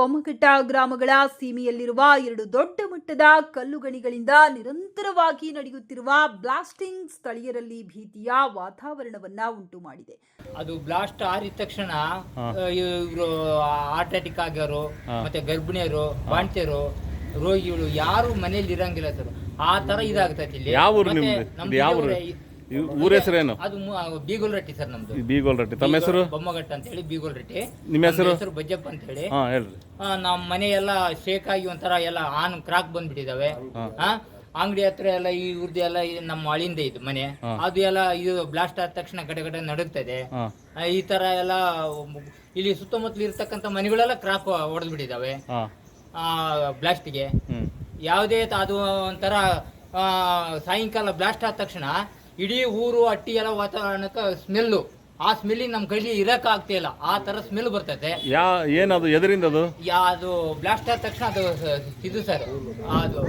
ಬೊಮ್ಮಘಟ್ಟ ಗ್ರಾಮಗಳ ಸೀಮೆಯಲ್ಲಿರುವ ಎರಡು ದೊಡ್ಡ ಮಟ್ಟದ ಕಲ್ಲುಗಣಿಗಳಿಂದ ನಿರಂತರವಾಗಿ ನಡೆಯುತ್ತಿರುವ ಬ್ಲಾಸ್ಟಿಂಗ್ ಸ್ಥಳೀಯರಲ್ಲಿ ಭೀತಿಯ ವಾತಾವರಣವನ್ನ ಉಂಟು ಮಾಡಿದೆ. ಅದು ಬ್ಲಾಸ್ಟ್ ಆರಿದ ತಕ್ಷಣ ಇವರು ಹಾರ್ಟ್ ಅಟ್ಯಾಕ್ ಆಗ್ಯಾರು ಮತ್ತೆ ಗರ್ಭಿಣಿಯರು ಬಾಣ್ತಿಯರು ರೋಗಿಗಳು ಯಾರು ಮನೆಯಲ್ಲಿ ಇರಂಗಿಲ್ಲ ಸರ್. ಆ ತರ ಇದಾಗ್ತೈತಿ ಇಲ್ಲಿ. ಯಾವ ಊರು ಹೆಸರೇನು ಅದು ಬೀಗೋಲ್ ರಟ್ಟಿ ಸರ್ ನಮ್ದು. ಬೀಗೋಲ್ ರಟ್ಟಿ ತಮ್ಮ ಹೆಸರು? ಬೊಮ್ಮಘಟ್ಟ ಅಂತ ಹೇಳಿ ಬೀಗೋಲ್ ರಟ್ಟಿ ನಿಮ್ಮ ಹೆಸರು? ಹೆಸರು ಬಜ್ಜಪ್ಪ ಅಂತ ಹೇಳಿ. ಹಾ ಹೇಳ್ರಿ. ಆ, ನಮ್ಮ ಮನೆ ಎಲ್ಲ ಶೇಕ್ ಆಗಿ ಒಂಥರ ಎಲ್ಲ ಆನ್ ಕ್ರಾಕ್ ಬಂದ್ಬಿಟ್ಟಿದಾವೆ. ಆ ಅಂಗಡಿ ಹತ್ರ ಎಲ್ಲ ಈ ಇವ್ರದ್ದು ಎಲ್ಲ ಈ ನಮ್ಮ ಅಳಿಂದ ಇದು ಮನೆ. ಅದು ಎಲ್ಲ ಇದು ಬ್ಲಾಸ್ಟ್ ಆದ ತಕ್ಷಣ ಕಡೆ ಕಡೆ ನಡುಗ್ತದೆ. ಹಾ. ಆ, ಈ ತರ ಎಲ್ಲ ಇಲ್ಲಿ ಸುತ್ತಮುತ್ತಲು ಇರ್ತಕ್ಕಂಥ ಮನೆಗಳೆಲ್ಲ ಕ್ರಾಕ್ ಹೊಡೆದು ಬಿಟ್ಟಿದಾವೆ ಹಾ ಬ್ಲಾಸ್ಟ್ಗೆ ಯಾವುದೇ ತ- ಅದು ಒಂಥರ ಆ, ಸಾಯಂಕಾಲ ಬ್ಲಾಸ್ಟ್ ಆದ ತಕ್ಷಣ ಇಡೀ ಊರು ಅಟ್ಟಿ ಎಲ್ಲ ವಾತಾವರಣಕ್ಕೆ ಸ್ಮೆಲ್ಲು. ಆ ಸ್ಮೆಲ್ಲಿಗೆ ನಮ್ಮ ಕೈಲಿ ಇರಕ್ ಇಲ್ಲ. ಆ ತರ ಸ್ಮೆಲ್ ಬರ್ತೈತೆ. ಯಾ ಏನದು? ಎದರಿಂದ ಅದು? ಯಾ ಅದು ಬ್ಲಾಸ್ಟ್ ಆದ ತಕ್ಷಣ ಅದು ಸ- ಇದು ಸರ್ ಅದು.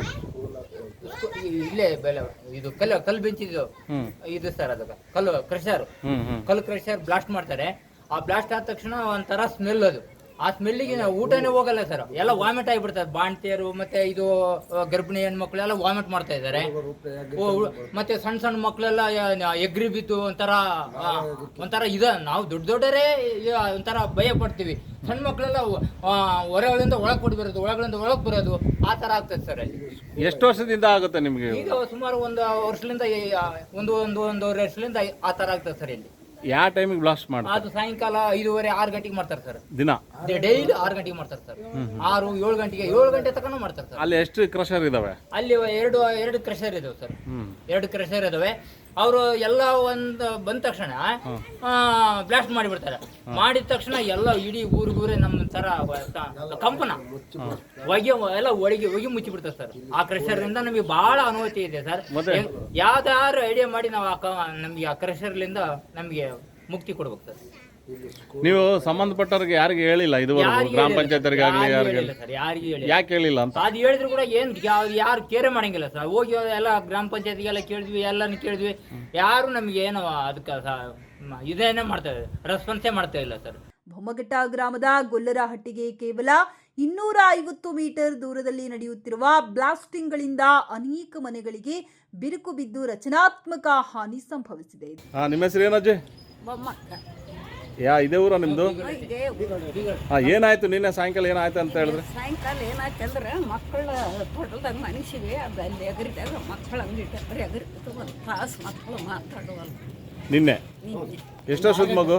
ಇಲ್ಲೇ ಬೆಲೆ ಇದು ಕಲ್ಲು ಕಲ್ಲು ಬೆಂಚಿದ್ದು. ಹ್ಮ್. ಇದು ಸರ್ ಅದಕ್ಕೆ ಕಲ್ಲು ಕ್ರಷರ್. ಹ್ಮ್ ಹ್ಮ್. ಕಲ್ಲು ಕ್ರಷರ್ ಬ್ಲಾಸ್ಟ್ ಮಾಡ್ತಾರೆ. ಆ ಬ್ಲಾಸ್ಟ್ ಆದ ತಕ್ಷಣ ಒಂಥರ ಸ್ಮೆಲ್ ಅದು. ಆ ಸ್ಮೆಲ್ಲಿಗೆ ಊಟನೇ ಹೋಗಲ್ಲ ಸರ್ ಎಲ್ಲ ವಾಮಿಟ್ ಆಗಿಬಿಡ್ತಾರೆ ಬಾಣ್ತಿಯರು ಮತ್ತೆ ಇದು ಗರ್ಭಿಣಿ ಹೆಣ್ಮಕ್ಳು ಎಲ್ಲ ವಾಮಿಟ್ ಮಾಡ್ತಾ ಇದ್ದಾರೆ. ಮತ್ತೆ ಸಣ್ಣ ಸಣ್ಣ ಮಕ್ಕಳೆಲ್ಲ ಎಗ್ರಿ ಬಿದ್ದು ಒಂಥರ ಒಂಥರ ಇದ. ನಾವು ದೊಡ್ಡ ದೊಡ್ಡರೇ ಒಂಥರ ಭಯ ಪಡ್ತೀವಿ. ಸಣ್ಣ ಮಕ್ಕಳೆಲ್ಲ ಹೊರಗಳಿಂದ ಒಳಗೆ ಬರೋದು ಒಳಗಳಿಂದ ಒಳಗೆ ಬರೋದು ಆ ತರ ಆಗ್ತದೆ ಸರ್ ಅಲ್ಲಿ ಎಷ್ಟು ವರ್ಷದಿಂದ ಆಗುತ್ತೆ ನಿಮಗೆ? ಈಗ ಸುಮಾರು ಒಂದು ವರ್ಷದಿಂದ ಒಂದು ಒಂದು ಒಂದೂವರೆ ವರ್ಷದಿಂದ ಆ ತರ ಆಗ್ತದೆ ಸರ್ ಇಲ್ಲಿ. ಯಾವ ಟೈಮಿಗೆ ಬ್ಲಾಸ್ಟ್ ಮಾಡ್ತಾರೆ? ಅದು ಸಾಯಂಕಾಲ ಐದೂವರೆ ಆರು ಗಂಟೆಗೆ ಮಾಡ್ತಾರೆ ಸರ್ ದಿನ? ಡೈಲಿ ಆರು ಗಂಟೆಗೆ ಮಾಡ್ತಾರೆ ಸರ್ ಆರು ಏಳು ಗಂಟೆಗೆ ಏಳು ಗಂಟೆ ತನಕ ಮಾಡ್ತಾರೆ ಸರ್ ಅಲ್ಲಿ ಎಷ್ಟು ಕ್ರಷರ್ ಇದಾವೆ? ಅಲ್ಲಿ ಎರಡು ಎರಡು ಕ್ರಷರ್ ಇದಾವೆ ಸರ್ ಎರಡು ಕ್ರಷರ್ ಇದಾವೆ. ಅವರು ಎಲ್ಲ ಒಂದು ಬಂದ ತಕ್ಷಣ ಬ್ಲಾಸ್ಟ್ ಮಾಡಿಬಿಡ್ತಾರೆ. ಮಾಡಿದ ತಕ್ಷಣ ಎಲ್ಲ ಇಡೀ ಊರಿಗೂರೇ ನಮ್ಮ ತರ ಕಂಪನ. ಹೊಗೆ ಎಲ್ಲ ಒಳಗೆ ಹೊಗೆ ಮುಚ್ಚಿಬಿಡ್ತಾರೆ ಸರ್. ಆ ಕ್ರೆಷರ್ಲಿಂದ ನಮಗೆ ಬಹಳ ಅನುಮತಿ ಇದೆ ಸರ್? ಯಾವ್ದಾದ್ರು ಐಡಿಯಾ ಮಾಡಿ ನಾವು ಆ ಕ- ನಮಗೆ ಆ ಕ್ರೆಷರ್ಲಿಂದ ನಮಗೆ ಮುಕ್ತಿ ಕೊಡ್ಬೇಕು ಸರ್. ನೀವು ಸಂಬಂಧಪಟ್ಟವ್ರಿಗೆ ಯಾರಿಗೆ ಹೇಳಿಲ್ಲ ಇದುವರೆಗೂ? ಯಾರಿಗೂ ಗ್ರಾಮ ಹೇಳಿಲ್ಲ. ಪಂಚಾಯತ್ರಿಗೆ ಆಗಲಿ ಯಾರಿಗೂ ಯಾರಿಗೆ? ಹೇಳಿಲ್ಲ ಸರ್? ಯಾರಿಗೂ ಹೇಳಿಲ್ಲ? ಯಾಕೆ ಹೇಳಿಲ್ಲ ಅಂತ? ಅದು ಹೇಳಿದ್ರು ಕೂಡ ಏನು ಯಾರು ಕೇರೆ ಮಾಡಂಗಿಲ್ಲ ಸರ್? ಹೋಗಿ ಎಲ್ಲ ಗ್ರಾಮ ಪಂಚಾಯತಿಗೆಲ್ಲ ಕೇಳಿದ್ವಿ ಎಲ್ಲಾನು ಕೇಳಿದ್ವಿ. ಯಾರು ನಮ್ಗೆ ಏನು ಅದಕ್ಕೆ ಇದೇನೇ ಮಾಡ್ತಾ ಇದೆ ರೆಸ್ಪಾನ್ಸೇ ಮಾಡ್ತಾ ಇಲ್ಲ ಸರ್. ಬೊಮ್ಮಘಟ್ಟ ಗ್ರಾಮದ ಗೊಲ್ಲರಹಟ್ಟಿಗೆ ಕೇವಲ ಇನ್ನೂರ ಐವತ್ತು ಮೀಟರ್ ದೂರದಲ್ಲಿ ನಡೆಯುತ್ತಿರುವ ಬ್ಲಾಸ್ಟಿಂಗ್ಗಳಿಂದ ಅನೇಕ ಮನೆಗಳಿಗೆ ಬಿರುಕು ಬಿದ್ದು ರಚನಾತ್ಮಕ ಹಾನಿ ಸಂಭವಿಸಿದೆ. ಹಾ ನಿಮ್ಮ ಹೆಸರು ಏನಜ್ಜಿ ಬೊಮ್ಮಕ್ಕ ಯಾ ಇದೇ ಊರ ನಿಮ್ದು? ಇದೇ ಹಾ ಏನಾಯ್ತು ನಿನ್ನೆ ಸಾಯಂಕಾಲ ಏನಾಯ್ತು ಅಂತ ಹೇಳಿದ್ರೆ? ಸಾಯಂಕಾಲ ಏನಾಯ್ತಂದ್ರೆ ಮಕ್ಕಳ ತೋಟದಾಗ ಮನುಷ್ಯಗೆ ಅದು ಅಲ್ಲಿ ಎಗರಿದಾಗ ಮಕ್ಕಳು ಅಂಗಡಿ ಇಟ್ಟರೆ ಎಗರಿ ಒಂದು ತಾಸು ಮಕ್ಕಳು ಮಾತಾಡುವಲ್ಲ ನಿನ್ನೆ? ನಿನ್ನೆ. ಎಷ್ಟು ವರ್ಷದ ಮಗು?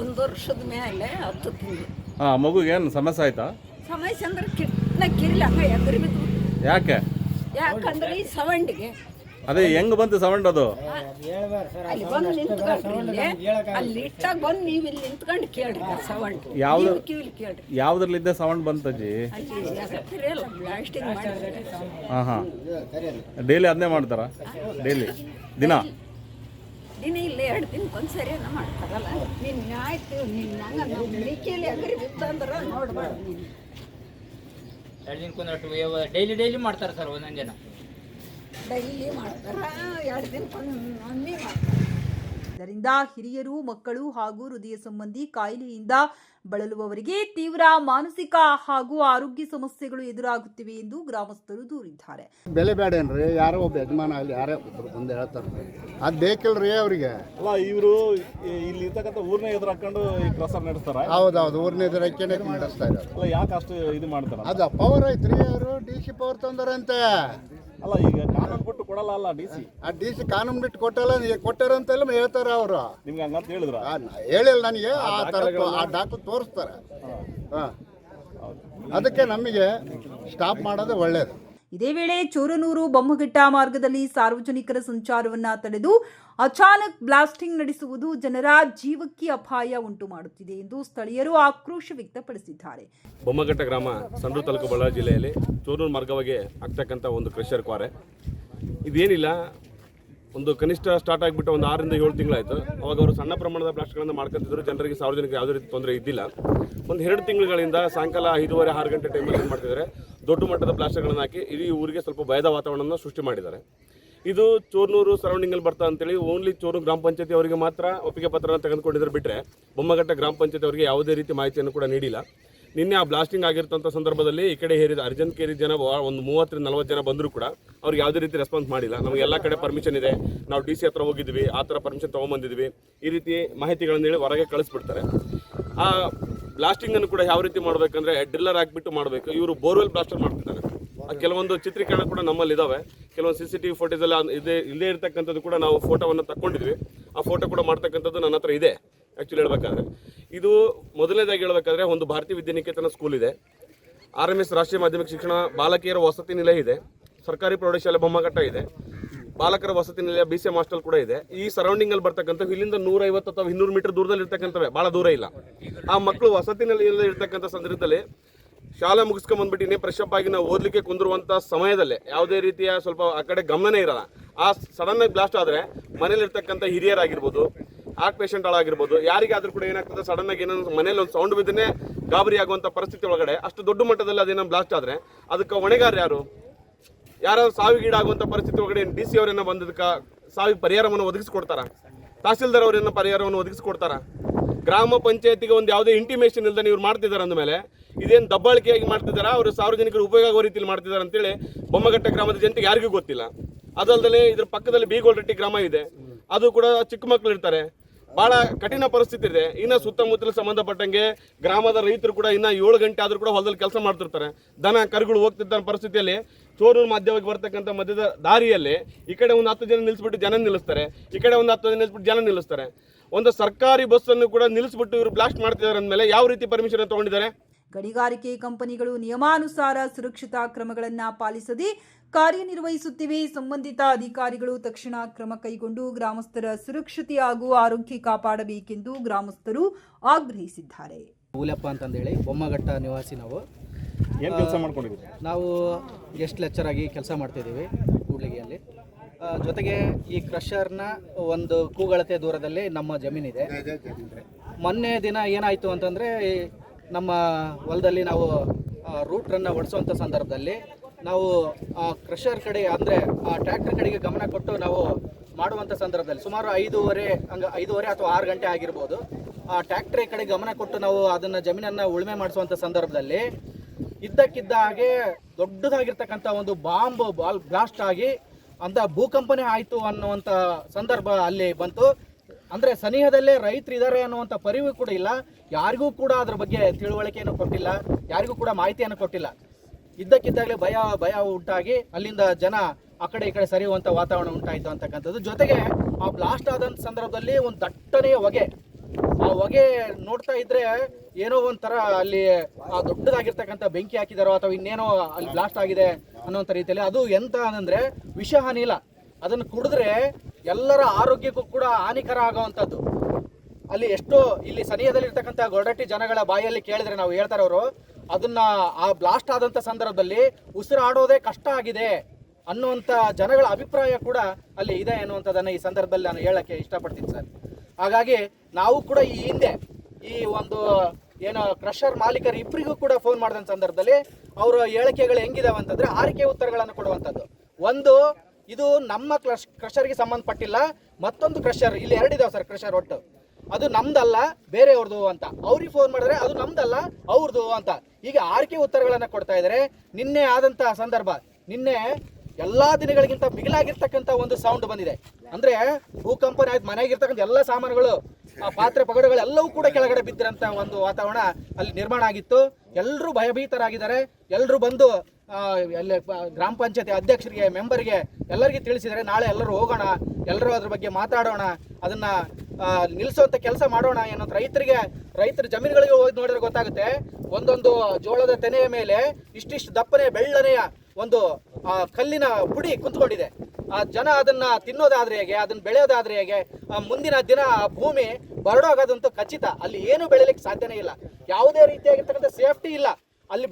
ಒಂದು ವರ್ಷದ ಮೇಲೆ ಹತ್ತು ತಿಂಗಳು. ಹಾ ಮಗುಗೆ ಏನು ಸಮಸ್ಯೆ ಆಯ್ತಾ? ಸಮಸ್ಯೆ ಅಂದ್ರೆ ಕಿಟ್ನ ಕಿರಿಲಿ ಹಂಗೆ ಎಗರಿ ಬಿದ್ದು ಯಾಕೆ? ಯಾಕಂದ್ರೆ ಈ ಸವಂಡಿಗೆ ಅದೇ ಹೆಂಗ್ ಬಂತು ಸೌಂಡ್ ಅದು? ಅಲ್ಲಿ ಬಂದು ನಿಂತ್ಕೊಂಡ್ರಿ. ಅಲ್ಲಿ ಇಟ್ಟಾಗ ಬಂದು ನೀವು ಇಲ್ಲಿ ನಿಂತ್ಕೊಂಡು ಕೇಳ್ರಿ ಸೌಂಡ್. ಯಾವ್ದು? ನೀವು ಕಿವಿಲಿ ಕೇಳ್ರಿ. ಯಾವ್ದ್ರಲ್ಲಿದ್ದ ಸೌಂಡ್ ಬಂತಜ್ಜಿ ಅಲ್ಲಿ ಎಗರ್ತಿರಲ್ಲ ಬ್ಲಾಸ್ಟಿಂಗ್ ಮಾಡಿದ್ರೆ. ಹಾ ಹಾ. ಡೈಲಿ ಅದನ್ನೇ ಮಾಡ್ತಾರ? ಡೈಲಿ? ದಿನ? ದಿನ ಇಲ್ಲ ಎರಡು ದಿನಕ್ಕೊಂದ್ಸರಿ ಏನೋ ಮಾಡ್ತಾರಲ್ಲ. ನಿನ್ನ ಆಯ್ತು ನಿನ್ನ ಹಂಗ ನಾವು ಮಿಕ್ಕಿಯಲ್ಲಿ ಅಗರಿ ಬಿತ್ತಂದ್ರೆ ನೋಡ್ಬಾರ್ದು ನೀನು. ಎರಡು ದಿನಕ್ಕೊಂದಷ್ಟು ಡೈಲಿ ಡೈಲಿ ಮಾಡ್ತಾರೆ ಸರ್ ಒಂದೊಂದು ಜನ. ಡೈಲಿ ಮಾಡ್ತಾರ. ಎರಡು ದಿನಕ್ಕೊಮ್ಮೆ ಮಾಡ್ತಾರೆ. ಇದರಿಂದ ಹಿರಿಯರು ಮಕ್ಕಳು ಹಾಗೂ ಹೃದಯ ಸಂಬಂಧಿ ಕಾಯಿಲೆಯಿಂದ ಬಳಲುವವರಿಗೆ ತೀವ್ರ ಮಾನಸಿಕ ಹಾಗೂ ಆರೋಗ್ಯ ಸಮಸ್ಯೆಗಳು ಎದುರಾಗುತ್ತಿವೆ ಎಂದು ಗ್ರಾಮಸ್ಥರು ದೂರಿದ್ದಾರೆ. ಬೆಲೆ ಬೇಡೇನ್ರಿ ಯಾರೋ ಒಬ್ಬ ಯಜಮಾನ ಅಲ್ಲಿ ಯಾರೇ ಒಬ್ಬರು ಬಂದು ಹೇಳ್ತಾರೆ. ಅದು ಬೇಕಿಲ್ರಿ ಅವರಿಗೆ. ಅಲ್ಲ ಇವರು ಇಲ್ಲಿ ಇರ್ತಕ್ಕಂಥ ಊರ್ನ ಎದುರು ಹಾಕೊಂಡು ಈ ಕ್ರಸರ್ ನಡೆಸ್ತಾರ? ಹೌದೌದು ಊರಿನ ಎದುರಕ್ಕೇನೆ ನಡೆಸ್ತಾ ಇದ್ದಾರೆ ಅಲ್ಲ ಯಾಕೆ ಅಷ್ಟು ಇದು ಮಾಡ್ತಾರೆ? ಅದ ಪವರ್ ಐತ್ರಿ ಅವರು ಡಿ ಸಿ ಪವರ್ ತಂದಾರಂತೆ ಅಲ್ಲ ಈಗ ಕಾನೂನು ಕೊಟ್ಟು ಕೊಡಲ್ಲ ಅಲ್ಲ ಡಿ ಸಿ ಆ ಡಿ ಸಿ ಕಾನೂನು ಬಿಟ್ಟು ಕೊಟ್ಟಲ್ಲ ಕೊಟ್ಟಾರಂತೆಲ್ಲ ಹೇಳ್ತಾರೆ ಅವರು. ನಿಮ್ಗೆ ಹಂಗಂತ ಹೇಳಿದ್ರ? ಹೇಳಿಲ್ಲ ನನಗೆ. ಆ ಥರ ಆ ಡಾಕ್ಟರ್ ತೋರಿಸ್ತಾರೆ. ಹಾಂ. ಅದಕ್ಕೆ ನಮಗೆ ಸ್ಟಾಪ್ ಮಾಡೋದು ಒಳ್ಳೇದು. ಇದೇ ವೇಳೆ ಚೋರನೂರು ಬೊಮ್ಮಘಟ್ಟ ಮಾರ್ಗದಲ್ಲಿ ಸಾರ್ವಜನಿಕರ ಸಂಚಾರವನ್ನ ತಡೆದು ಅಚಾನಕ್ ಬ್ಲಾಸ್ಟಿಂಗ್ ನಡೆಸುವುದು ಜನರ ಜೀವಕ್ಕೆ ಅಪಾಯ ಉಂಟು ಮಾಡುತ್ತಿದೆ ಎಂದು ಸ್ಥಳೀಯರು ಆಕ್ರೋಶ ವ್ಯಕ್ತಪಡಿಸಿದ್ದಾರೆ. ಬೊಮ್ಮಘಟ್ಟ ಗ್ರಾಮ ಸಂಡೂರು ತಾಲೂಕು ಬಳ್ಳಾರಿ ಜಿಲ್ಲೆಯಲ್ಲಿ ಚೋರೂರು ಮಾರ್ಗವಾಗಿ ಆಗ್ತಕ್ಕಂಥ ಒಂದು ಕ್ರೆಷರ್ ಕ್ವಾರೆ. ಇದೇನಿಲ್ಲ, ಒಂದು ಕನಿಷ್ಠ ಸ್ಟಾರ್ಟ್ ಆಗಿಬಿಟ್ಟು ಒಂದು ಆರರಿಂದ ಏಳು ತಿಂಗಳಾಯಿತು. ಅವಾಗ ಅವರು ಸಣ್ಣ ಪ್ರಮಾಣದ ಬ್ಲಾಸ್ಟ್ಗಳನ್ನು ಮಾಡ್ಕೊತಿದ್ರು ಜನರಿಗೆ ಸಾರ್ವಜನಿಕ ಯಾವುದೇ ರೀತಿ ತೊಂದರೆ ಇದ್ದಿಲ್ಲ. ಒಂದು ಎರಡು ತಿಂಗಳುಗಳಿಂದ ಸಾಯಂಕಾಲ ಐದೂವರೆ, ಆರು ಗಂಟೆ ಟೈಮಲ್ಲಿ ಏನು ಮಾಡ್ತಿದ್ದಾರೆ ದೊಡ್ಡ ಮಟ್ಟದ ಪ್ಲಾಸ್ಟರ್ಗಳನ್ನು ಹಾಕಿ ಇಡೀ ಊರಿಗೆ ಸ್ವಲ್ಪ ಭಯದ ವಾತಾವರಣವನ್ನು ಸೃಷ್ಟಿ ಮಾಡಿದ್ದಾರೆ. ಇದು ಚೋರ್ನೂರು ಸರೌಂಡಿಂಗಲ್ಲಿ ಬರ್ತಾ ಅಂತೇಳಿ ಓನ್ಲಿ ಚೂರು ಗ್ರಾಮ ಪಂಚಾಯತಿ ಅವರಿಗೆ ಮಾತ್ರ ಒಪ್ಪಿಗೆ ಪತ್ರವನ್ನು ತೆಗೆದುಕೊಂಡಿದ್ರೆ ಬಿಟ್ಟರೆ ಬೊಮ್ಮಘಟ್ಟ ಗ್ರಾಮ ಪಂಚಾಯತಿ ಅವರಿಗೆ ಯಾವುದೇ ರೀತಿ ಮಾಹಿತಿಯನ್ನು ಕೂಡ ನೀಡಿಲ್ಲ. ನಿನ್ನೆ ಆ ಬ್ಲಾಸ್ಟಿಂಗ್ ಆಗಿರ್ತಂಥ ಸಂದರ್ಭದಲ್ಲಿ ಈ ಕಡೆ ಹೇರಿದ ಅರ್ಜೆಂಟ್ ಕೇರಿ ಜನ ಒಂದು ಮೂವತ್ತರಿಂದ ನಲವತ್ತು ಜನ ಬಂದರೂ ಕೂಡ ಅವ್ರಿಗೆ ಯಾವುದೇ ರೀತಿ ರೆಸ್ಪಾನ್ಸ್ ಮಾಡಿಲ್ಲ. ನಮಗೆ ಎಲ್ಲ ಕಡೆ ಪರ್ಮಿಷನ್ ಇದೆ. ನಾವು ಡಿ ಸಿ ಹತ್ರ ಹೋಗಿದ್ವಿ. ಆ ಥರ ಪರ್ಮಿಷನ್ ತೊಗೊಂಬಂದಿದ್ವಿ. ಈ ರೀತಿ ಮಾಹಿತಿಗಳನ್ನು ಹೇಳಿ ಹೊರಗೆ ಕಳಿಸ್ಬಿಡ್ತಾರೆ. ಆ ಬ್ಲಾಸ್ಟಿಂಗನ್ನು ಕೂಡ ಯಾವ ರೀತಿ ಮಾಡಬೇಕಂದ್ರೆ ಡ್ರಿಲ್ಲರ್ ಹಾಕ್ಬಿಟ್ಟು ಮಾಡಬೇಕು. ಇವರು ಬೋರ್ವೆಲ್ ಬ್ಲಾಸ್ಟರ್ ಮಾಡ್ತಿದ್ದಾರೆ. ಕೆಲವೊಂದು ಚಿತ್ರೀಕರಣ ಕೂಡ ನಮ್ಮಲ್ಲಿ ಇದಾವೆ. ಕೆಲವೊಂದು ಸಿ ಸಿ ಟಿ ವಿ ಎಲ್ಲ ಇದೆ, ಇಲ್ಲೇ ಇರ್ತಕ್ಕಂಥದ್ದು ಕೂಡ ನಾವು ಫೋಟೋವನ್ನು ತಗೊಂಡಿದ್ವಿ ಆ ಫೋಟೋ ಕೂಡ ಮಾಡ್ತಕ್ಕಂಥದ್ದು ನನ್ನ ಹತ್ರ ಇದೆ ಆ್ಯಕ್ಚುಲಿ ಹೇಳ್ಬೇಕಾದ್ರೆ. ಇದು ಮೊದಲನೇದಾಗಿ ಹೇಳ್ಬೇಕಾದ್ರೆ ಒಂದು ಭಾರತೀಯ ವಿದ್ಯಾನಿಕೇತನ ಸ್ಕೂಲ್ ಇದೆ. R M S Rashtriya Madhyamik Shikshana ಬಾಲಕಿಯರ ವಸತಿ ನಿಲಯ ಇದೆ. ಸರ್ಕಾರಿ ಪ್ರೌಢಶಾಲೆ ಬೊಮ್ಮಘಟ್ಟ ಇದೆ. ಬಾಲಕರ ವಸತಿ ನಿಲಯ ಬಿ ಸಿ ಎಂ ಹಾಸ್ಟೆಲ್ ಕೂಡ ಇದೆ. ಈ ಸರೌಂಡಿಂಗ್ ಅಲ್ಲಿ ಬರ್ತಕ್ಕಂಥ ಇಲ್ಲಿಂದ ನೂರೈವತ್ತು ಅಥವಾ ಇನ್ನೂರು ಮೀಟರ್ ದೂರದಲ್ಲಿ ಇರ್ತಕ್ಕಂಥವೇ. ಭಾಳ ದೂರ ಇಲ್ಲ. ಆ ಮಕ್ಕಳು ವಸತಿ ನಿಲಯದಲ್ಲಿ ಇರ್ತಕ್ಕಂಥ ಸಂದರ್ಭದಲ್ಲಿ ಶಾಲೆ ಮುಗಿಸ್ಕೊಂಡ್ ಬಂದ್ಬಿಟ್ಟಿನಿ ಫ್ರೆಶ್ ಅಪ್ ಆಗಿ ನಾವು ಓದಲಿಕ್ಕೆ ಕುಂದಿರುವಂತ ಸಮಯದಲ್ಲೇ ಯಾವುದೇ ರೀತಿಯ ಸ್ವಲ್ಪ ಆ ಕಡೆ ಗಮನನೇ ಇರಲ್ಲ. ಆ ಸಡನ್ ಆಗಿ ಬ್ಲಾಸ್ಟ್ ಆದ್ರೆ ಮನೇಲಿ ಇರ್ತಕ್ಕಂಥ ಹಿರಿಯರಾಗಿರ್ಬೋದು ಹಾರ್ಟ್ ಪೇಷಂಟ್ ಆಗಿರ್ಬೋದು ಯಾರಿಗಾದ್ರೂ ಕೂಡ ಏನಾಗ್ತದೆ ಸಡನ್ ಆಗಿ ಏನೋ ಮನೇಲಿ ಒಂದು ಸೌಂಡ್ ಬಿದ್ದನೆ ಗಾಬರಿ ಆಗುವಂತ ಪರಿಸ್ಥಿತಿ ಒಳಗಡೆ ಅಷ್ಟು ದೊಡ್ಡ ಮಟ್ಟದಲ್ಲಿ ಅದೇನೋ ಬ್ಲಾಸ್ಟ್ ಆದ್ರೆ ಅದಕ್ಕೆ ಹೊಣೆಗಾರ ಯಾರು? ಯಾರಾದ್ರೂ ಸಾವಿಗೀಡಾಗುವಂಥ ಪರಿಸ್ಥಿತಿ ಒಳಗಡೆ ಡಿ ಸಿ ಅವರನ್ನ ಬಂದದಕ್ಕೆ ಸಾವಿಗೆ ಪರಿಹಾರವನ್ನು ಒದಗಿಸ್ಕೊಡ್ತಾರ? ತಹಸೀಲ್ದಾರ್ ಅವರನ್ನ ಪರಿಹಾರವನ್ನು ಒದಗಿಸ್ಕೊಡ್ತಾರ? ಗ್ರಾಮ ಪಂಚಾಯತಿಗೆ ಒಂದು ಯಾವುದೇ ಇಂಟಿಮೇಷನ್ ಇಲ್ಲದೆ ಇವ್ರು ಮಾಡ್ತಿದ್ದಾರೆ ಅಂದಮೇಲೆ ಇದೇನು ದಬ್ಬಾಳಿಕೆಯಾಗಿ ಮಾಡ್ತಿದ್ದಾರೆ ಅವರು ಸಾರ್ವಜನಿಕರು ಉಪಯೋಗ ಆಗೋ ರೀತಿಯಲ್ಲಿ ಮಾಡ್ತಿದ್ದಾರೆ ಅಂತೇಳಿ ಬೊಮ್ಮಘಟ್ಟ ಗ್ರಾಮದ ಜನತೆಗೆ ಯಾರಿಗೂ ಗೊತ್ತಿಲ್ಲ. ಅದಲ್ಲದೆ ಇದ್ರ ಪಕ್ಕದಲ್ಲಿ ಬೀಗೋಲ್ರಟ್ಟಿ ಗ್ರಾಮ ಇದೆ. ಅದು ಕೂಡ ಚಿಕ್ಕ ಮಕ್ಕಳು ಇರ್ತಾರೆ. ಬಹಳ ಕಠಿಣ ಪರಿಸ್ಥಿತಿ ಇದೆ. ಇನ್ನ ಸುತ್ತಮುತ್ತಲು ಸಂಬಂಧಪಟ್ಟಂಗೆ ಗ್ರಾಮದ ರೈತರು ಕೂಡ ಇನ್ನ ಏಳು ಗಂಟೆ ಆದರೂ ಕೂಡ ಹೊಲದಲ್ಲಿ ಕೆಲಸ ಮಾಡ್ತಿರ್ತಾರೆ. ದನ, ಕರುಗಳು ಹೋಗ್ತಿದ್ದ ಪರಿಸ್ಥಿತಿಯಲ್ಲಿ. ಚೋರೂರು ಮಾಧ್ಯಮವಾಗಿ ಬರ್ತಕ್ಕಂಥ ಮಧ್ಯದ ದಾರಿಯಲ್ಲಿ ಈ ಕಡೆ ಒಂದು ಹತ್ತು ಜನ ನಿಲ್ಲಿಸ್ಬಿಟ್ಟು ಜನ ನಿಲ್ಲಿಸ್ತಾರೆ. ಈ ಕಡೆ ಒಂದು ಹತ್ತು ಜನ ನಿಲ್ಲಿಸ್ಬಿಟ್ಟು ಜನ ನಿಲ್ಲಿಸ್ತಾರೆ. ಒಂದು ಸರ್ಕಾರಿ ಬಸ್ಸನ್ನು ಕೂಡ ನಿಲ್ಲಿಸ್ಬಿಟ್ಟು ಇವರು ಬ್ಲಾಸ್ಟ್ ಮಾಡ್ತಿದ್ದಾರೆ ಅಂದಮೇಲೆ ಯಾವ ರೀತಿ ಪರ್ಮಿಷನ್ ತಗೊಂಡಿದ್ದಾರೆ? ಗಣಿಗಾರಿಕೆ ಕಂಪನಿಗಳು ನಿಯಮಾನುಸಾರ ಸುರಕ್ಷತಾ ಕ್ರಮಗಳನ್ನು ಪಾಲಿಸದೆ ಕಾರ್ಯನಿರ್ವಹಿಸುತ್ತಿವೆ. ಸಂಬಂಧಿತ ಅಧಿಕಾರಿಗಳು ತಕ್ಷಣ ಕ್ರಮ ಕೈಗೊಂಡು ಗ್ರಾಮಸ್ಥರ ಸುರಕ್ಷತೆ ಹಾಗೂ ಆರೋಗ್ಯ ಕಾಪಾಡಬೇಕೆಂದು ಗ್ರಾಮಸ್ಥರು ಆಗ್ರಹಿಸಿದ್ದಾರೆ. ಊಲಪ್ಪ ಅಂತಂದೇಳಿ ಬೊಮ್ಮಘಟ್ಟ ನಿವಾಸಿ ನಾವು. ಏನು ಕೆಲಸ ಮಾಡ್ಕೊಂಡಿದ್ದೀವಿ ನಾವು ಗೆಸ್ಟ್ ಲೆಕ್ಚರ್ ಆಗಿ ಕೆಲಸ ಮಾಡ್ತಿದ್ದೀವಿ ಕೂಡ್ಲಿಗೆಯಲ್ಲಿ. ಜೊತೆಗೆ ಈ ಕ್ರಷರ್ನ ಒಂದು ಕೂಗಳತೆ ದೂರದಲ್ಲಿ ನಮ್ಮ ಜಮೀನಿದೆ. ಮೊನ್ನೆ ದಿನ ಏನಾಯಿತು ಅಂತಂದರೆ ನಮ್ಮ ಹೊಲದಲ್ಲಿ ನಾವು ರೂಟ್ರನ್ನು ಹೊಡೆಸುವಂಥ ಸಂದರ್ಭದಲ್ಲಿ ನಾವು, ಆ ಕ್ರಷರ್ ಕಡೆ ಅಂದರೆ, ಆ ಟ್ರ್ಯಾಕ್ಟರ್ ಕಡೆಗೆ ಗಮನ ಕೊಟ್ಟು ನಾವು ಮಾಡುವಂಥ ಸಂದರ್ಭದಲ್ಲಿ ಸುಮಾರು ಐದೂವರೆ, ಹಂಗ ಐದೂವರೆ ಅಥವಾ ಆರು ಗಂಟೆ ಆಗಿರ್ಬೋದು, ಆ ಟ್ರ್ಯಾಕ್ಟರ್ ಕಡೆ ಗಮನ ಕೊಟ್ಟು ನಾವು ಅದನ್ನು ಜಮೀನನ್ನು ಉಳುಮೆ ಮಾಡಿಸುವಂಥ ಸಂದರ್ಭದಲ್ಲಿ ಇದ್ದಕ್ಕಿದ್ದ ಹಾಗೆ ದೊಡ್ಡದಾಗಿರ್ತಕ್ಕಂಥ ಒಂದು ಬಾಂಬ್ ಬಾಲ್ ಬ್ಲಾಸ್ಟ್ ಆಗಿ ಅಂತ ಭೂಕಂಪನೆ ಆಯಿತು ಅನ್ನುವಂಥ ಸಂದರ್ಭ ಅಲ್ಲಿ ಬಂತು. ಅಂದರೆ ಸನಿಹದಲ್ಲೇ ರೈತರು ಇದ್ದಾರೆ ಅನ್ನುವಂಥ ಪರಿವು ಕೂಡ ಇಲ್ಲ. ಯಾರಿಗೂ ಕೂಡ ಅದ್ರ ಬಗ್ಗೆ ತಿಳುವಳಿಕೆಯನ್ನು ಕೊಟ್ಟಿಲ್ಲ. ಯಾರಿಗೂ ಕೂಡ ಮಾಹಿತಿಯನ್ನು ಕೊಟ್ಟಿಲ್ಲ. ಇದ್ದಕ್ಕಿದ್ದಾಗಲೇ ಭಯ ಭಯ ಉಂಟಾಗಿ ಅಲ್ಲಿಂದ ಜನ ಆ ಕಡೆ ಈ ಕಡೆ ಸರಿಯುವಂಥ ವಾತಾವರಣ ಉಂಟಾಯಿತು ಅಂತಕ್ಕಂಥದ್ದು. ಜೊತೆಗೆ ಆ ಬ್ಲಾಸ್ಟ್ ಆದಂಥ ಸಂದರ್ಭದಲ್ಲಿ ಒಂದು ದಟ್ಟನೆಯ ಹೊಗೆ. ಆ ಹೊಗೆ ನೋಡ್ತಾ ಇದ್ರೆ ಏನೋ ಒಂಥರ ಅಲ್ಲಿ ಆ ದೊಡ್ಡದಾಗಿರ್ತಕ್ಕಂಥ ಬೆಂಕಿ ಹಾಕಿದಾರೋ ಅಥವಾ ಇನ್ನೇನೋ ಅಲ್ಲಿ ಬ್ಲಾಸ್ಟ್ ಆಗಿದೆ ಅನ್ನೋಂಥ ರೀತಿಯಲ್ಲಿ ಅದು ಎಂತ ಅಂದ್ರೆ ವಿಷ ಹಾನಿ ಇಲ್ಲ. ಅದನ್ನು ಕುಡಿದ್ರೆ ಎಲ್ಲರ ಆರೋಗ್ಯಕ್ಕೂ ಕೂಡ ಹಾನಿಕರ ಆಗುವಂಥದ್ದು. ಅಲ್ಲಿ ಎಷ್ಟೋ ಇಲ್ಲಿ ಸನಿಹದಲ್ಲಿರ್ತಕ್ಕಂಥ ಗೊರಡಟ್ಟಿ ಜನಗಳ ಬಾಯಲ್ಲಿ ಕೇಳಿದ್ರೆ ನಾವು ಹೇಳ್ತಾರೆ ಅವರು ಅದನ್ನ ಆ ಬ್ಲಾಸ್ಟ್ ಆದಂತ ಸಂದರ್ಭದಲ್ಲಿ ಉಸಿರಾಡೋದೇ ಕಷ್ಟ ಆಗಿದೆ ಅನ್ನುವಂಥ ಜನಗಳ ಅಭಿಪ್ರಾಯ ಕೂಡ ಅಲ್ಲಿ ಇದೆ ಅನ್ನುವಂಥದ್ದನ್ನ ಈ ಸಂದರ್ಭದಲ್ಲಿ ನಾನು ಹೇಳಕ್ಕೆ ಇಷ್ಟಪಡ್ತೀನಿ ಸರ್. ಹಾಗಾಗಿ ನಾವು ಕೂಡ ಈ ಹಿಂದೆ ಈ ಒಂದು ಏನು ಕ್ರಷರ್ ಮಾಲೀಕರು ಇಬ್ಬರಿಗೂ ಕೂಡ ಫೋನ್ ಮಾಡಿದ ಸಂದರ್ಭದಲ್ಲಿ ಅವರ ಹೇಳಿಕೆಗಳು ಹೆಂಗಿದಾವೆ ಅಂತಂದ್ರೆ ಆರಿಕೆ ಉತ್ತರಗಳನ್ನು ಕೊಡುವಂಥದ್ದು ಒಂದು, ಇದು ನಮ್ಮ ಕ್ರಷ್ ಕ್ರಷರ್ಗೆ ಸಂಬಂಧಪಟ್ಟಿಲ್ಲ, ಮತ್ತೊಂದು ಕ್ರಷರ್ ಇಲ್ಲಿ ಎರಡಿದಾವೆ ಸರ್ ಕ್ರಷರ್ ಒಟ್ಟು. ಅದು ನಮ್ದಲ್ಲ ಬೇರೆಯವ್ರದ್ದು ಅಂತ. ಅವ್ರಿಗೆ ಫೋನ್ ಮಾಡಿದ್ರೆ ಅದು ನಮ್ದಲ್ಲ ಅವ್ರದ್ದು ಅಂತ. ಈಗ ಆರ್ಕೆ ಉತ್ತರಗಳನ್ನ ಕೊಡ್ತಾ ಇದ್ದಾರೆ. ನಿನ್ನೆ ಆದಂತಹ ಸಂದರ್ಭ. ನಿನ್ನೆ ಎಲ್ಲಾ ದಿನಗಳಿಗಿಂತ ಮಿಗಿಲಾಗಿರ್ತಕ್ಕಂಥ ಒಂದು ಸೌಂಡ್ ಬಂದಿದೆ. ಅಂದ್ರೆ ಭೂಕಂಪನ ಆಯ್ತು ಮನೆಯಾಗಿರ್ತಕ್ಕಂಥ ಎಲ್ಲ ಸಾಮಾನುಗಳು, ಆ ಪಾತ್ರೆ ಪಗಡೆಗಳು ಎಲ್ಲವೂ ಕೂಡ ಕೆಳಗಡೆ ಬಿದ್ದಿರಂತ ಒಂದು ವಾತಾವರಣ ಅಲ್ಲಿ ನಿರ್ಮಾಣ ಆಗಿತ್ತು. ಎಲ್ಲರೂ ಭಯಭೀತರಾಗಿದ್ದಾರೆ. ಎಲ್ಲರೂ ಬಂದು ಎಲ್ಲ ಗ್ರಾಮ ಪಂಚಾಯತಿ ಅಧ್ಯಕ್ಷರಿಗೆ, ಮೆಂಬರ್ಗೆ ಎಲ್ಲರಿಗೆ ತಿಳಿಸಿದರೆ ನಾಳೆ ಎಲ್ಲರೂ ಹೋಗೋಣ, ಎಲ್ಲರೂ ಅದ್ರ ಬಗ್ಗೆ ಮಾತಾಡೋಣ, ಅದನ್ನ ನಿಲ್ಲಿಸುವಂಥ ಕೆಲಸ ಮಾಡೋಣ ಏನಂತ ರೈತರಿಗೆ, ರೈತರ ಜಮೀನುಗಳಿಗೆ ಹೋಗಿ ನೋಡಿದ್ರೆ ಗೊತ್ತಾಗುತ್ತೆ. ಒಂದೊಂದು ಜೋಳದ ತೆನೆಯ ಮೇಲೆ ಇಷ್ಟಿಷ್ಟು ದಪ್ಪನೆ ಬೆಳ್ಳನೆಯ ಒಂದು ಆ, ಕಲ್ಲಿನ ಪುಡಿ ಕುಂತ್ಕೊಂಡಿದೆ. ಆ ಜನ ಅದನ್ನ ತಿನ್ನೋದಾದ್ರೆ ಹೇಗೆ ಅದನ್ನ ಬೆಳೆಯೋದಾದ್ರೆ ಹೇಗೆ ಆ ಮುಂದಿನ ದಿನ ಆ ಭೂಮಿ ಬರಡೋಗೋದಂತೂ ಖಚಿತ. ಅಲ್ಲಿ ಏನು ಬೆಳಿಲಿಕ್ಕೆ ಸಾಧ್ಯನೇ ಇಲ್ಲ. ಯಾವುದೇ ರೀತಿಯಾಗಿರ್ತಕ್ಕಂಥ ಸೇಫ್ಟಿ ಇಲ್ಲ. ಅಲ್ಲಿ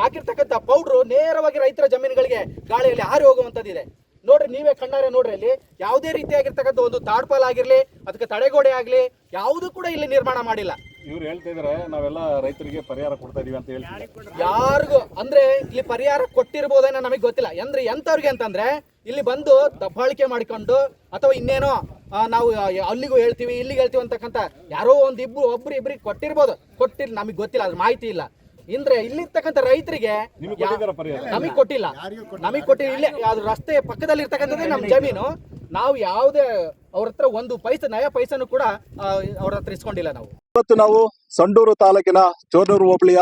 ಹಾಕಿರ್ತಕ್ಕಂಥ ಪೌಡ್ರು ನೇರವಾಗಿ ರೈತರ ಜಮೀನುಗಳಿಗೆ ಗಾಳಿಯಲ್ಲಿ ಹಾರಿ ಹೋಗುವಂಥದ್ದಿದೆ ನೋಡ್ರಿ ನೀವೇ ಕಣ್ಣಾರೆ ನೋಡ್ರಿ ಅಲ್ಲಿ. ಯಾವುದೇ ರೀತಿಯಾಗಿರ್ತಕ್ಕಂಥ ಒಂದು ತಾಡ್ಪಾಲ್ ಆಗಿರಲಿ ಅದಕ್ಕೆ ತಡೆಗೋಡೆ ಆಗಲಿ ಯಾವುದೂ ಕೂಡ ಇಲ್ಲಿ ನಿರ್ಮಾಣ ಮಾಡಿಲ್ಲ. ಇವ್ರು ಹೇಳ್ತಾ ಇದಾರೆ ನಾವೆಲ್ಲ ರೈತರಿಗೆ ಪರಿಹಾರ ಕೊಡ್ತಾ ಇದೀವಿ ಅಂತ ಹೇಳ್ತಾರೆ ಯಾರಿಗೂ ಅಂದ್ರೆ ಇಲ್ಲಿ ಪರಿಹಾರ ಕೊಟ್ಟಿರ್ಬೋದೇನೋ ನಮಗೆ ಗೊತ್ತಿಲ್ಲ. ಅಂದ್ರೆ ಎಂತವ್ರಿಗೆ ಅಂತಂದ್ರೆ ಇಲ್ಲಿ ಬಂದು ದಬ್ಬಾಳಿಕೆ ಮಾಡಿಕೊಂಡು ಅಥವಾ ಇನ್ನೇನೋ ನಾವು ಅಲ್ಲಿಗೂ ಹೇಳ್ತೀವಿ ಇಲ್ಲಿಗೆ ಹೇಳ್ತೀವಿ ಅಂತಕ್ಕಂಥ ಯಾರೋ ಒಂದ್ ಇಬ್ರು ಒಬ್ರು ಇಬ್ರಿಗೆ ಕೊಟ್ಟಿರ್ಬೋದು. ಕೊಟ್ಟಿರ್ ನಮಗೆ ಗೊತ್ತಿಲ್ಲ ಅದ್ರ ಮಾಹಿತಿ ಇಲ್ಲ. ಇಂದ್ರೆ ಇಲ್ಲಿರ್ತಕ್ಕಂಥ ರೈತರಿಗೆ ನಿಮಗೆ ಕೊಟ್ಟಿದ್ದಾರಾ ಪರಿಹಾರ? ನಮಗೆ ಕೊಟ್ಟಿಲ್ಲ. ನಮಗೆ ಕೊಟ್ಟಿಲ್ಲ. ಇಲ್ಲೇ ಅದು ರಸ್ತೆ ಪಕ್ಕದಲ್ಲಿ ಇರ್ತಕ್ಕಂಥದ್ದೇ ನಮ್ಮ ಜಮೀನು. ನಾವು ಯಾವುದೇ ಅವ್ರ ಹತ್ರ ಒಂದು ಪೈಸೆ ನಯ ಪೈಸನು ಕೂಡ ಅವ್ರ ಹತ್ರ ಇಸ್ಕೊಂಡಿಲ್ಲ ನಾವು. ಇವತ್ತು ನಾವು ಸಂಡೂರು ತಾಲೂಕಿನ ಚೋರ್ನೂರು ಹೋಬಳಿಯ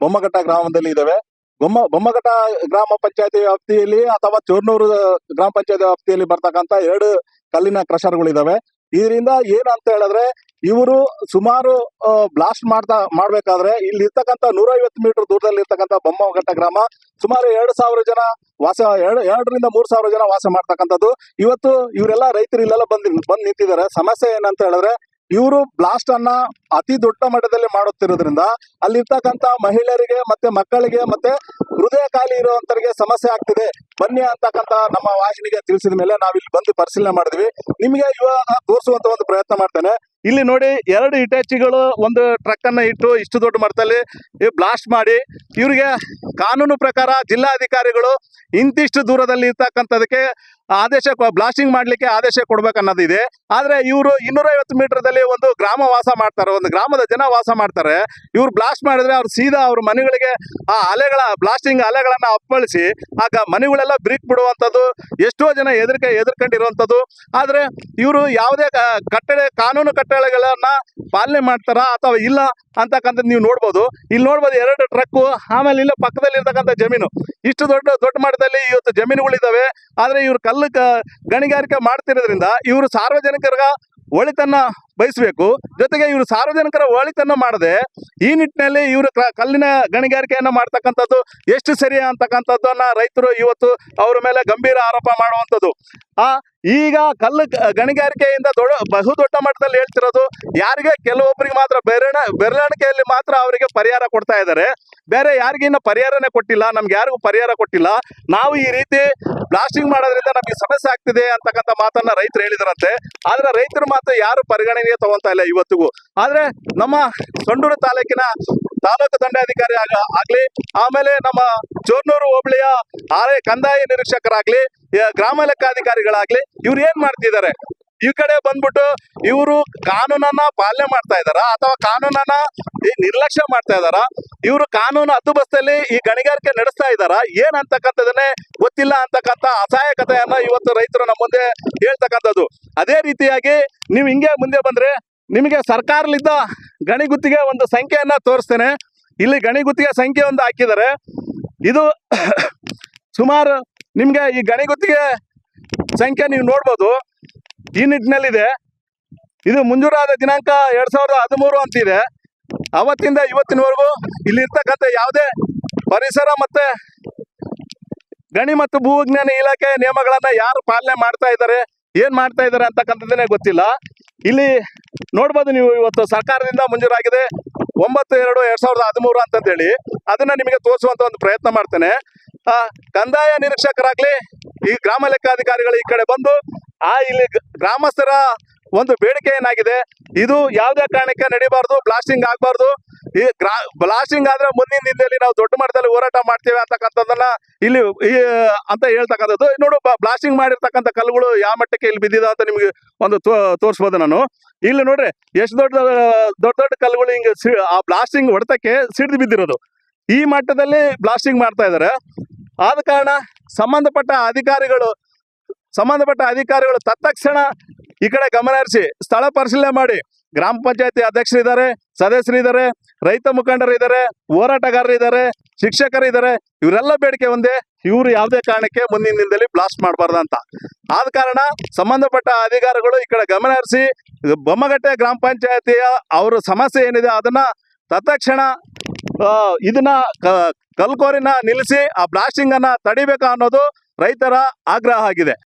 ಬೊಮ್ಮಘಟ್ಟ ಗ್ರಾಮದಲ್ಲಿ ಇದ್ದೇವೆ. ಬೊಮ್ಮ, ಬೊಮ್ಮಘಟ್ಟ ಗ್ರಾಮ ಪಂಚಾಯತಿ ವ್ಯಾಪ್ತಿಯಲ್ಲಿ ಅಥವಾ ಚೋರ್ನೂರು ಗ್ರಾಮ ಪಂಚಾಯತಿ ವ್ಯಾಪ್ತಿಯಲ್ಲಿ ಬರ್ತಕ್ಕಂತ ಎರಡು ಕಲ್ಲಿನ ಕ್ರಷರ್ಗಳಿದಾವೆ ಇದರಿಂದ ಏನಂತ ಹೇಳಿದ್ರೆ ಇವರು ಸುಮಾರು ಬ್ಲಾಸ್ಟ್ ಮಾಡ್ತಾ, ಮಾಡ್ಬೇಕಾದ್ರೆ ಇಲ್ಲಿ ಇರ್ತಕ್ಕಂಥ ನೂರೈವತ್ತು ಮೀಟರ್ ದೂರದಲ್ಲಿ ಇರ್ತಕ್ಕಂಥ ಬೊಮ್ಮಘಟ್ಟ ಗ್ರಾಮ ಸುಮಾರು ಎರಡು ಸಾವಿರ ಜನ ವಾಸ, ಎರಡು, ಎರಡರಿಂದ ಮೂರು ಸಾವಿರ ಜನ ವಾಸ ಮಾಡ್ತಕ್ಕಂಥದ್ದು. ಇವತ್ತು ಇವರೆಲ್ಲ ರೈತರು ಇಲ್ಲೆಲ್ಲ ಬಂದು ಬಂದು ನಿಂತಿದ್ದಾರೆ. ಸಮಸ್ಯೆ ಏನಂತ ಹೇಳಿದ್ರೆ ಇವರು ಬ್ಲಾಸ್ಟ್ ಅನ್ನ ಅತಿ ದೊಡ್ಡ ಮಟ್ಟದಲ್ಲಿ ಮಾಡುತ್ತಿರೋದ್ರಿಂದ ಅಲ್ಲಿರ್ತಕ್ಕಂತ ಮಹಿಳೆಯರಿಗೆ ಮತ್ತೆ ಮಕ್ಕಳಿಗೆ ಮತ್ತೆ ಹೃದಯ ಖಾಲಿ ಇರುವಂತರಿಗೆ ಸಮಸ್ಯೆ ಆಗ್ತಿದೆ. ಬನ್ನಿ ಅಂತಕ್ಕಂತ ನಮ್ಮ ವಾಹಿನಿಗೆ ತಿಳಿಸಿದ ಮೇಲೆ ನಾವು ಇಲ್ಲಿ ಬಂದು ಪರಿಶೀಲನೆ ಮಾಡಿದ್ವಿ. ನಿಮಗೆ ಇವಾಗ ತೋರಿಸುವಂತ ಒಂದು ಪ್ರಯತ್ನ ಮಾಡ್ತೇನೆ. ಇಲ್ಲಿ ನೋಡಿ ಎರಡು ಇಟಾಚಿಗಳು ಒಂದು ಟ್ರಕ್ ಅನ್ನ ಇಟ್ಟು ಇಷ್ಟು ದೊಡ್ಡ ಮಟ್ಟದಲ್ಲಿ ಬ್ಲಾಸ್ಟ್ ಮಾಡಿ ಇವರಿಗೆ ಕಾನೂನು ಪ್ರಕಾರ ಜಿಲ್ಲಾಧಿಕಾರಿಗಳು ಇಂತಿಷ್ಟು ದೂರದಲ್ಲಿ ಇರ್ತಕ್ಕಂಥದಕ್ಕೆ ಆದೇಶ ಬ್ಲಾಸ್ಟಿಂಗ್ ಮಾಡ್ಲಿಕ್ಕೆ ಆದೇಶ ಕೊಡ್ಬೇಕನ್ನೋದಿದೆ ಆದ್ರೆ ಇವರು ಇನ್ನೂರೈವತ್ತು ಮೀಟರ್ದಲ್ಲಿ ಒಂದು ಗ್ರಾಮ ವಾಸ ಮಾಡ್ತಾರೆ. ಒಂದು ಗ್ರಾಮದ ಜನ ವಾಸ ಮಾಡ್ತಾರೆ. ಇವ್ರು ಬ್ಲಾಸ್ಟ್ ಮಾಡಿದ್ರೆ ಅವ್ರು ಸೀದಾ ಅವ್ರ ಮನೆಗಳಿಗೆ ಆ ಅಲೆಗಳ ಬ್ಲಾಸ್ಟಿಂಗ್ ಅಲೆಗಳನ್ನ ಅಪ್ಪಳಿಸಿ, ಆಗ ಮನೆಗಳೆಲ್ಲ ಬ್ರಿಕ್ ಬಿಡುವಂಥದ್ದು, ಎಷ್ಟೋ ಜನ ಎದುರ್ಕೆ ಎದುರ್ಕೊಂಡಿರುವಂಥದ್ದು ಆದ್ರೆ ಇವರು ಯಾವುದೇ ಕಟ್ಟಳೆ, ಕಾನೂನು ಕಟ್ಟಳೆಗಳನ್ನ ಪಾಲನೆ ಮಾಡ್ತಾರಾ ಅಥವಾ ಇಲ್ಲ ಅಂತಕ್ಕಂಥದ್ದು ನೀವು ನೋಡ್ಬೋದು. ಇಲ್ಲಿ ನೋಡ್ಬೋದು ಎರಡು ಟ್ರಕ್ಕು, ಆಮೇಲೆ ಇಲ್ಲ ಪಕ್ಕದಲ್ಲಿ ಇರ್ತಕ್ಕಂಥ ಜಮೀನು. ಇಷ್ಟು ದೊಡ್ಡ ದೊಡ್ಡ ಮಟ್ಟದಲ್ಲಿ ಇವತ್ತು ಜಮೀನುಗಳಿದ್ದಾವೆ. ಆದ್ರೆ ಇವ್ರು ಕಲ್ಲು ಕ ಗಣಿಗಾರಿಕೆ ಮಾಡ್ತಿರೋದ್ರಿಂದ ಇವರು ಸಾರ್ವಜನಿಕರ ಒಳಿತನ್ನ ಬಯಸಬೇಕು. ಜೊತೆಗೆ ಇವರು ಸಾರ್ವಜನಿಕರ ಒಳಿತನ್ನ ಮಾಡದೆ ಈ ನಿಟ್ಟಿನಲ್ಲಿ ಇವರು ಕಲ್ಲಿನ ಗಣಿಗಾರಿಕೆಯನ್ನ ಮಾಡ್ತಕ್ಕಂಥದ್ದು ಎಷ್ಟು ಸರಿ ಅಂತಕ್ಕಂಥದ್ದನ್ನ ರೈತರು ಇವತ್ತು ಅವರ ಮೇಲೆ ಗಂಭೀರ ಆರೋಪ ಮಾಡುವಂಥದ್ದು. ಆ ಈಗ ಕಲ್ಲು ಗಣಿಗಾರಿಕೆಯಿಂದ ದೊಡ್ಡ, ಬಹು ದೊಡ್ಡ ಮಟ್ಟದಲ್ಲಿ ಹೇಳ್ತಿರೋದು ಯಾರಿಗೆ ಕೆಲವೊಬ್ಬರಿಗೆ ಮಾತ್ರ ಬೆರಣ ಬೆರಳಿಕೆಯಲ್ಲಿ ಮಾತ್ರ ಅವರಿಗೆ ಪರಿಹಾರ ಕೊಡ್ತಾ ಇದ್ದಾರೆ. ಬೇರೆ ಯಾರಿಗಿನ್ನ ಪರಿಹಾರನೇ ಕೊಟ್ಟಿಲ್ಲ, ನಮ್ಗೆ ಯಾರಿಗೂ ಪರಿಹಾರ ಕೊಟ್ಟಿಲ್ಲ. ನಾವು ಈ ರೀತಿ ಬ್ಲಾಸ್ಟಿಂಗ್ ಮಾಡೋದ್ರಿಂದ ನಮಗೆ ಸಮಸ್ಯೆ ಆಗ್ತಿದೆ ಅಂತಕ್ಕಂಥ ಮಾತನ್ನ ರೈತರು ಹೇಳಿದ್ರಂತೆ. ಆದ್ರೆ ರೈತರು ಮಾತ್ರ ಯಾರು ಪರಿಗಣನೆಗೆ ತಗೊಂತಾ ಇಲ್ಲ ಇವತ್ತಿಗೂ. ಆದ್ರೆ ನಮ್ಮ ಸಂಡೂರು ತಾಲೂಕಿನ ತಾಲೂಕು ದಂಡಾಧಿಕಾರಿ ಆಗ ಆಗ್ಲಿ, ಆಮೇಲೆ ನಮ್ಮ ಚೋರ್ನೂರು ಹೋಬಳಿಯ ಆರೆ ಕಂದಾಯ ನಿರೀಕ್ಷಕರಾಗ್ಲಿ ಗ್ರಾಮ ಲೆಕ್ಕಾಧಿಕಾರಿಗಳಾಗ್ಲಿ ಇವ್ರು ಏನ್ ಮಾಡ್ತಿದ್ದಾರೆ ಈ ಕಡೆ ಬಂದ್ಬಿಟ್ಟು ಇವರು ಕಾನೂನನ್ನ ಪಾಲನೆ ಮಾಡ್ತಾ ಇದಾರ ಅಥವಾ ಕಾನೂನನ್ನ ಈ ನಿರ್ಲಕ್ಷ್ಯ ಮಾಡ್ತಾ ಇದಾರ ಇವರು ಕಾನೂನು ಹದ್ದುಬಸ್ತಲ್ಲಿ ಈ ಗಣಿಗಾರಿಕೆ ನಡೆಸ್ತಾ ಇದಾರ ಏನ್ ಅಂತಕ್ಕಂಥದನ್ನೇ ಗೊತ್ತಿಲ್ಲ ಅಂತಕ್ಕಂಥ ಅಸಹಾಯಕತೆಯನ್ನ ಇವತ್ತು ರೈತರು ನಮ್ಮ ಮುಂದೆ ಹೇಳ್ತಕ್ಕಂಥದ್ದು. ಅದೇ ರೀತಿಯಾಗಿ ನೀವು ಹಿಂಗೆ ಮುಂದೆ ಬಂದ್ರೆ ನಿಮಗೆ ಸರ್ಕಾರಲಿದ್ದ ಗಣಿ ಗುತ್ತಿಗೆ ಒಂದು ಸಂಖ್ಯೆಯನ್ನ ತೋರಿಸ್ತೇನೆ. ಇಲ್ಲಿ ಗಣಿ ಗುತ್ತಿಗೆ ಸಂಖ್ಯೆ ಒಂದು ಹಾಕಿದ್ದಾರೆ. ಇದು ಸುಮಾರು ನಿಮ್ಗೆ ಈ ಗಣಿ ಗುತ್ತಿಗೆ ಸಂಖ್ಯೆ ನೀವು ನೋಡ್ಬೋದು. ಈ ನಿಟ್ಟಿನಲ್ಲಿದೆ. ಇದು ಮುಂಜೂರಾದ ದಿನಾಂಕ ಎರಡ್ ಸಾವಿರದ ಹದಿಮೂರು ಅಂತಿದೆ. ಅವತ್ತಿಂದ ಇವತ್ತಿನವರೆಗೂ ಇಲ್ಲಿ ಇರ್ತಕ್ಕಂಥ ಯಾವುದೇ ಪರಿಸರ ಮತ್ತೆ ಗಣಿ ಮತ್ತು ಭೂ ವಿಜ್ಞಾನ ಇಲಾಖೆ ನಿಯಮಗಳನ್ನ ಯಾರು ಪಾಲನೆ ಮಾಡ್ತಾ ಇದ್ದಾರೆ, ಏನ್ ಮಾಡ್ತಾ ಇದ್ದಾರೆ ಅಂತಕ್ಕಂಥದ್ದನ್ನೇ ಗೊತ್ತಿಲ್ಲ. ಇಲ್ಲಿ ನೋಡ್ಬೋದು ನೀವು ಇವತ್ತು ಸರ್ಕಾರದಿಂದ ಮುಂಜೂರಾಗಿದೆ ಒಂಬತ್ತು ಎರಡು ಎರಡ್ ಸಾವಿರದ ಹದಿಮೂರು ಅಂತಂದೇಳಿ. ಅದನ್ನ ನಿಮಗೆ ತೋರಿಸುವಂತ ಒಂದು ಪ್ರಯತ್ನ ಮಾಡ್ತೇನೆ. ಕಂದಾಯ ನಿರೀಕ್ಷಕರಾಗ್ಲಿ, ಈ ಗ್ರಾಮ ಲೆಕ್ಕಾಧಿಕಾರಿಗಳು ಈ ಕಡೆ ಬಂದು, ಆ ಇಲ್ಲಿ ಗ್ರಾಮಸ್ಥರ ಒಂದು ಬೇಡಿಕೆ ಏನಾಗಿದೆ, ಇದು ಯಾವುದೇ ಕಾರಣಕ್ಕೆ ನಡಿಬಾರ್ದು ಬ್ಲಾಸ್ಟಿಂಗ್ ಆಗಬಾರ್ದು, ಈ ಗ್ರಾ ಬ್ಲಾಸ್ಟಿಂಗ್ ಆದ್ರೆ ಮುಂದಿನ ದಿನದಲ್ಲಿ ನಾವು ದೊಡ್ಡ ಮಟ್ಟದಲ್ಲಿ ಹೋರಾಟ ಮಾಡ್ತೇವೆ ಅಂತಕ್ಕಂಥದ್ದನ್ನ ಇಲ್ಲಿ, ಈ, ಅಂತ ಹೇಳ್ತಕ್ಕಂಥದ್ದು. ನೋಡು ಬ್ಲಾಸ್ಟಿಂಗ್ ಮಾಡಿರ್ತಕ್ಕಂತ ಕಲ್ಲುಗಳು ಯಾವ ಮಟ್ಟಕ್ಕೆ ಇಲ್ಲಿ ಬಿದ್ದಿದೆ ಅಂತ ನಿಮಗೆ ಒಂದು ತೋರಿಸ್ಬೋದು ನಾನು. ಇಲ್ಲಿ ನೋಡ್ರಿ, ಎಷ್ಟು ದೊಡ್ಡ ದೊಡ್ಡ ದೊಡ್ಡ ಕಲ್ಲುಗಳು ಹಿಂಗೆ ಆ ಬ್ಲಾಸ್ಟಿಂಗ್ ಹೊಡೆತಕ್ಕೆ ಸಿಡಿದು ಬಿದ್ದಿರೋದು. ಈ ಮಟ್ಟದಲ್ಲಿ ಬ್ಲಾಸ್ಟಿಂಗ್ ಮಾಡ್ತಾ ಇದ್ದಾರೆ. ಆದ ಕಾರಣ ಸಂಬಂಧಪಟ್ಟ ಅಧಿಕಾರಿಗಳು ಸಂಬಂಧಪಟ್ಟ ಅಧಿಕಾರಿಗಳು ತತ್ಕ್ಷಣ ಈ ಕಡೆ ಗಮನ ಹರಿಸಿ ಸ್ಥಳ ಪರಿಶೀಲನೆ ಮಾಡಿ. ಗ್ರಾಮ ಪಂಚಾಯತಿ ಸದಸ್ಯರು ಸದಸ್ಯರಿದ್ದಾರೆ, ರೈತ ಮುಖಂಡರು ಇದ್ದಾರೆ ಹೋರಾಟಗಾರರು ಇದ್ದಾರೆ ಶಿಕ್ಷಕರು ಇದ್ದಾರೆ ಇವರೆಲ್ಲ ಬೇಡಿಕೆ ಒಂದೇ, ಇವರು ಯಾವುದೇ ಕಾರಣಕ್ಕೆ ಮುಂದಿನ ದಿನದಲ್ಲಿ ಬ್ಲಾಸ್ಟ್ ಮಾಡಬಾರ್ದಂತ ಆದ ಕಾರಣ ಸಂಬಂಧಪಟ್ಟ ಅಧಿಕಾರಿಗಳು ಈ ಕಡೆ ಗಮನ ಹರಿಸಿ, ಬೊಮ್ಮಗಟ್ಟೆ ಗ್ರಾಮ ಪಂಚಾಯತಿಯ ಅವರ ಸಮಸ್ಯೆ ಏನಿದೆ ಅದನ್ನ ತತ್ಕ್ಷಣ ಇದನ್ನ ಕಲ್ಕೋರಿನ ನಿಲ್ಲಿಸಿ ಆ ಬ್ಲಾಸ್ಟಿಂಗ್ ಅನ್ನ ತಡಿಬೇಕಾ ಅನ್ನೋದು ರೈತರ ಆಗ್ರಹ ಆಗಿದೆ.